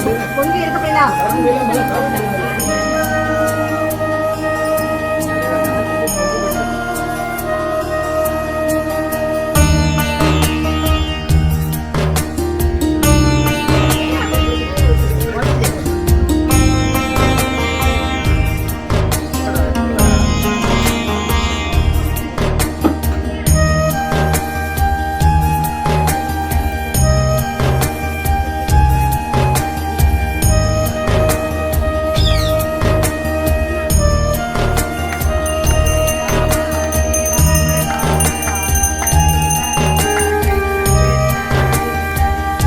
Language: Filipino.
Kung hindi, ito kailangan.